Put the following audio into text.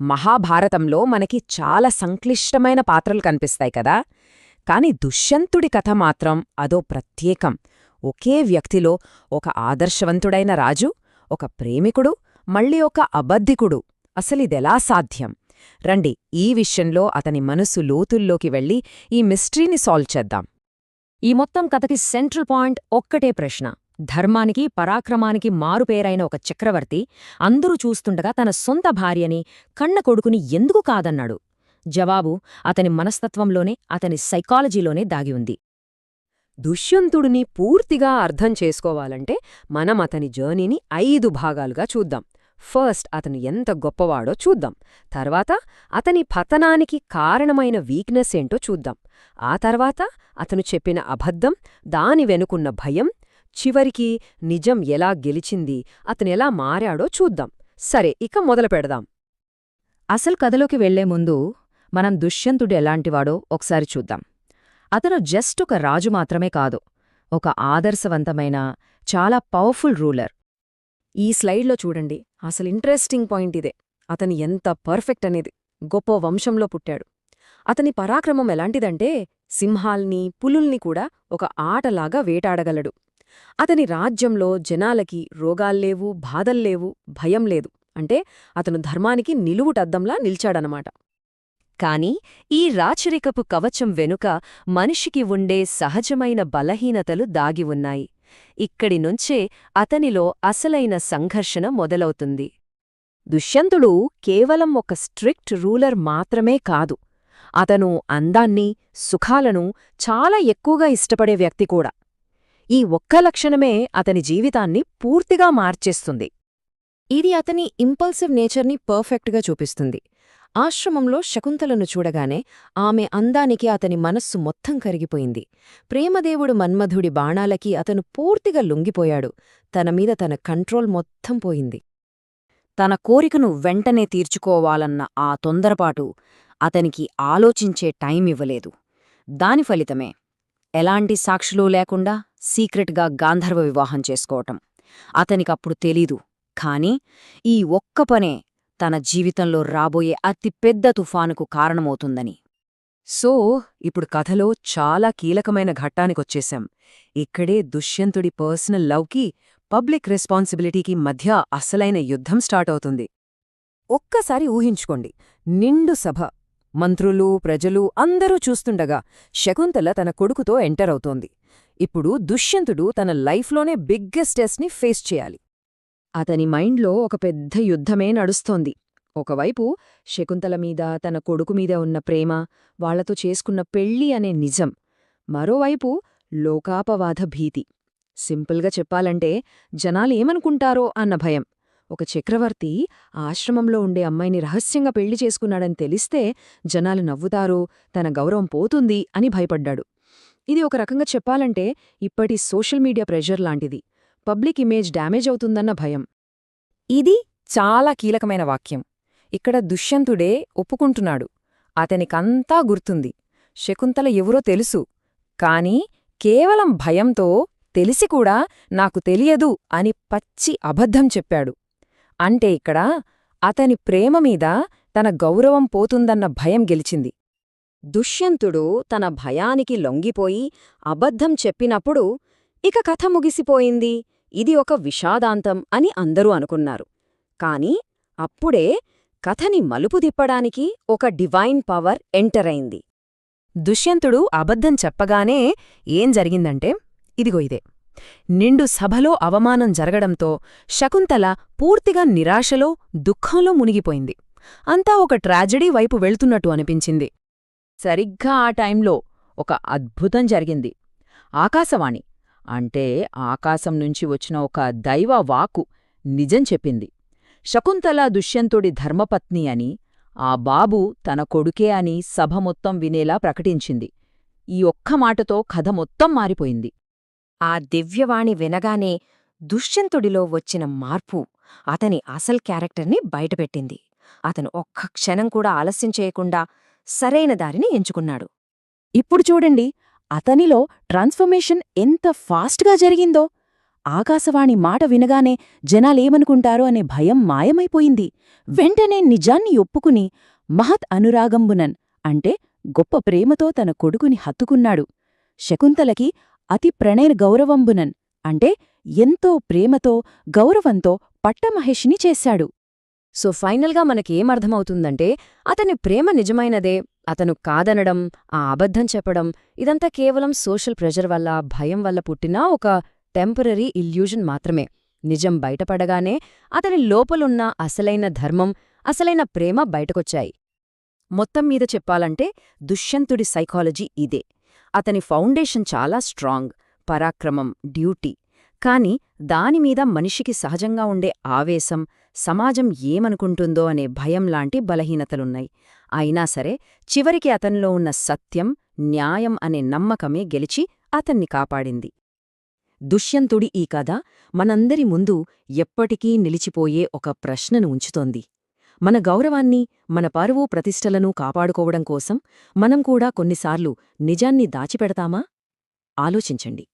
మహాభారతంలో మనకి చాలా సంక్లిష్టమైన పాత్రలు కనిపిస్తాయి కదా. కాని దుష్యంతుడి కథ మాత్రం అదో ప్రత్యేకం. ఒకే వ్యక్తిలో ఒక ఆదర్శవంతుడైన రాజు ఒక ప్రేమికుడు మళ్ళీ ఒక అబద్ధికుడు. అసలిదెలా సాధ్యం? రండి ఈ విషయంలో అతని మనసు లోతుల్లోకి వెళ్ళి ఈ మిస్టరీని సాల్వ్ చేద్దాం. ఈ మొత్తం కథకి సెంట్రల్ పాయింట్ ఒక్కటే ప్రశ్న. ధర్మానికి పరాక్రమానికి మారుపేరైన ఒక చక్రవర్తి అందరూ చూస్తుండగా తన సొంత భార్యని కన్న కొడుకుని ఎందుకు కాదన్నాడు? జవాబు అతని మనస్తత్వంలోనే అతని సైకాలజీలోనే దాగి ఉంది. దుష్యంతుడిని పూర్తిగా అర్థం చేసుకోవాలంటే మనం అతని జర్నీని ఐదు భాగాలుగా చూద్దాం. ఫస్ట్ అతను ఎంత గొప్పవాడో చూద్దాం. తర్వాత అతని పతనానికి కారణమైన వీక్నెస్ ఏంటో చూద్దాం. ఆ తర్వాత అతను చెప్పిన అబద్ధం దాని వెనుకున్న భయం చివరికి నిజం ఎలా గెలిచింది అతనెలా మారాడో చూద్దాం. సరే ఇక మొదలు పెడదాం. అసలు కథలోకి వెళ్ళే ముందు మనం దుష్యంతుడు ఎలాంటివాడో ఒకసారి చూద్దాం. అతను జస్ట్ ఒక రాజు మాత్రమే కాదు ఒక ఆదర్శవంతమైన చాలా పవర్ఫుల్ రూలర్. ఈ స్లైడ్లో చూడండి అసలు ఇంట్రెస్టింగ్ పాయింట్ ఇదే. అతని ఎంత పర్ఫెక్ట్ అనేది గొప్ప వంశంలో పుట్టాడు. అతని పరాక్రమం ఎలాంటిదంటే సింహాల్ని పులుల్ని కూడా ఒక ఆటలాగా వేటాడగలడు. అతని రాజ్యంలో జనాలకి రోగాల్లేవు బాధల్లేవు భయం లేదు. అంటే అతను ధర్మానికి నిలువుటద్దంలా నిల్చాడనమాట. కాని ఈ రాచరికపు కవచం వెనుక మనిషికి ఉండే సహజమైన బలహీనతలు దాగి ఉన్నాయి. ఇక్కడి నుంచే అతనిలో అసలైన సంఘర్షణ మొదలవుతుంది. దుష్యంతుడు కేవలం ఒక స్ట్రిక్ట్ రూలర్ మాత్రమే కాదు. అతను అందాన్ని సుఖాలను చాలా ఎక్కువగా ఇష్టపడే వ్యక్తి కూడా. ఈ ఒక్క లక్షణమే అతని జీవితాన్ని పూర్తిగా మార్చేస్తుంది. ఇది అతని ఇంపల్సివ్ నేచర్ని పర్ఫెక్ట్గా చూపిస్తుంది. ఆశ్రమంలో శకుంతలను చూడగానే ఆమె అందానికి అతని మనస్సు మొత్తం కరిగిపోయింది. ప్రేమదేవుడు మన్మధుడి బాణాలకి అతను పూర్తిగా లొంగిపోయాడు. తన మీద తన కంట్రోల్ మొత్తం పోయింది. తన కోరికను వెంటనే తీర్చుకోవాలన్న ఆ తొందరపాటు అతనికి ఆలోచించే టైం ఇవ్వలేదు. దాని ఫలితమే ఎలాంటి సాక్షులు లేకుండా సీక్రెట్గా గాంధర్వ వివాహం చేసుకోవటం. అతనికప్పుడు తెలీదు. కాని ఈ ఒక్క పనే తన జీవితంలో రాబోయే అతి పెద్ద తుఫానుకు కారణమవుతుందని. సో ఇప్పుడు కథలో చాలా కీలకమైన ఘట్టానికొచ్చేశాం. ఇక్కడే దుష్యంతుడి పర్సనల్ లవ్కి పబ్లిక్ రెస్పాన్సిబిలిటీకి మధ్య అసలైన యుద్ధం స్టార్ట్ అవుతుంది. ఒక్కసారి ఊహించుకోండి. నిండు సభ. మంత్రులు ప్రజలు అందరూ చూస్తుండగా శకుంతల తన కొడుకుతో ఎంటర్ అవుతోంది. ఇప్పుడు దుష్యంతుడు తన లైఫ్లోనే బిగ్గెస్ట్ టెస్ట్ని ఫేస్ చేయాలి. అతని మైండ్లో ఒక పెద్ద యుద్ధమే నడుస్తోంది. ఒకవైపు శకుంతల మీద తన కొడుకు మీద ఉన్న ప్రేమ వాళ్ళతో చేసుకున్న పెళ్ళి అనే నిజం. మరోవైపు లోకాపవాద భీతి. సింపుల్గా చెప్పాలంటే జనాలేమనుకుంటారో అన్న భయం. ఒక చక్రవర్తి ఆశ్రమంలో ఉండే అమ్మాయిని రహస్యంగా పెళ్ళి చేసుకున్నాడని తెలిస్తే జనాలు నవ్వుతారు తన గౌరవం పోతుంది అని భయపడ్డాడు. ఇది ఒక రకంగా చెప్పాలంటే ఇప్పటి సోషల్ మీడియా ప్రెషర్ లాంటిది. పబ్లిక్ ఇమేజ్ డ్యామేజ్ అవుతుందన్న భయం. ఇది చాలా కీలకమైన వాక్యం. ఇక్కడ దుష్యంతుడే ఒప్పుకుంటున్నాడు. అతనికంతా గుర్తుంది. శకుంతల ఎవరో తెలుసు. కాని కేవలం భయంతో తెలిసి కూడా నాకు తెలియదు అని పచ్చి అబద్ధం చెప్పాడు. అంటే ఇక్కడ అతని ప్రేమమీద తన గౌరవం పోతుందన్న భయం గెలిచింది. దుష్యంతుడు తన భయానికి లొంగిపోయి అబద్ధం చెప్పినప్పుడు ఇక కథ ముగిసిపోయింది. ఇది ఒక విషాదాంతం అని అందరూ అనుకున్నారు. కాని అప్పుడే కథని మలుపు తిప్పడానికి ఒక డివైన్ పవర్ ఎంటరైంది దుష్యంతుడు అబద్ధం చెప్పగానే ఏం జరిగిందంటే ఇదిగో ఇదే. నిండు సభలో అవమానం జరగడంతో శకుంతల పూర్తిగా నిరాశలో దుఃఖంలో మునిగిపోయింది. అంతా ఒక ట్రాజడీ వైపు వెళ్తున్నట్టు అనిపించింది. సరిగ్గా ఆ టైంలో ఒక అద్భుతం జరిగింది. ఆకాశవాణి అంటే ఆకాశం నుంచి వచ్చిన ఒక దైవ వాకు నిజం చెప్పింది. శకుంతల దుష్యంతుడి ధర్మపత్ని అని ఆ బాబు తన కొడుకే అని సభ మొత్తం వినేలా ప్రకటించింది. ఈ ఒక్క మాటతో కథ మొత్తం మారిపోయింది. ఆ దివ్యవాణి వినగానే దుష్యంతుడిలో వచ్చిన మార్పు అతని అసల్ క్యారెక్టర్ని బయటపెట్టింది. అతను ఒక్క క్షణం కూడా ఆలస్యం చేయకుండా సరైన దారిని ఎంచుకున్నాడు. ఇప్పుడు చూడండి అతనిలో ట్రాన్స్ఫర్మేషన్ ఎంత ఫాస్ట్గా జరిగిందో. ఆకాశవాణి మాట వినగానే జనాలేమనుకుంటారో అనే భయం మాయమైపోయింది. వెంటనే నిజాన్ని ఒప్పుకుని మహత్ అనురాగంబునన్ అంటే గొప్ప ప్రేమతో తన కొడుకుని హత్తుకున్నాడు. శకుంతలకి అతి ప్రణయ గౌరవంబునన్ అంటే ఎంతో ప్రేమతో గౌరవంతో పట్టమహేషిని చేశాడు. సో ఫైనల్గా మనకేమర్థమవుతుందంటే అతని ప్రేమ నిజమైనదే అతను కాదనడం ఆ అబద్ధం చెప్పడం ఇదంతా కేవలం సోషల్ ప్రెషర్ వల్ల భయం వల్ల పుట్టిన ఒక టెంపరరీ ఇల్యూజన్ మాత్రమే. నిజం బయటపడగానే అతని లోపలున్న అసలైన ధర్మం అసలైన ప్రేమ బయటకొచ్చాయి. మొత్తం మీద చెప్పాలంటే దుష్యంతుడి సైకాలజీ ఇదే. అతని ఫౌండేషన్ చాలా స్ట్రాంగ్ పరాక్రమం డ్యూటీ. కాని దానిమీద మనిషికి సహజంగా ఉండే ఆవేశం సమాజం ఏమనుకుంటుందో అనే భయం లాంటి బలహీనతలున్నాయి. అయినా సరే చివరికి అతనిలో ఉన్న సత్యం న్యాయం అనే నమ్మకమే గెలిచి అతన్ని కాపాడింది. దుష్యంతుడి ఈ కథ మనందరి ముందు ఎప్పటికీ నిలిచిపోయే ఒక ప్రశ్నను ఉంచుతోంది. మన గౌరవాన్ని మన పరువు ప్రతిష్టలను కాపాడుకోవడం కోసం మనం కూడా కొన్నిసార్లు నిజాన్ని దాచిపెడతామా? ఆలోచించండి.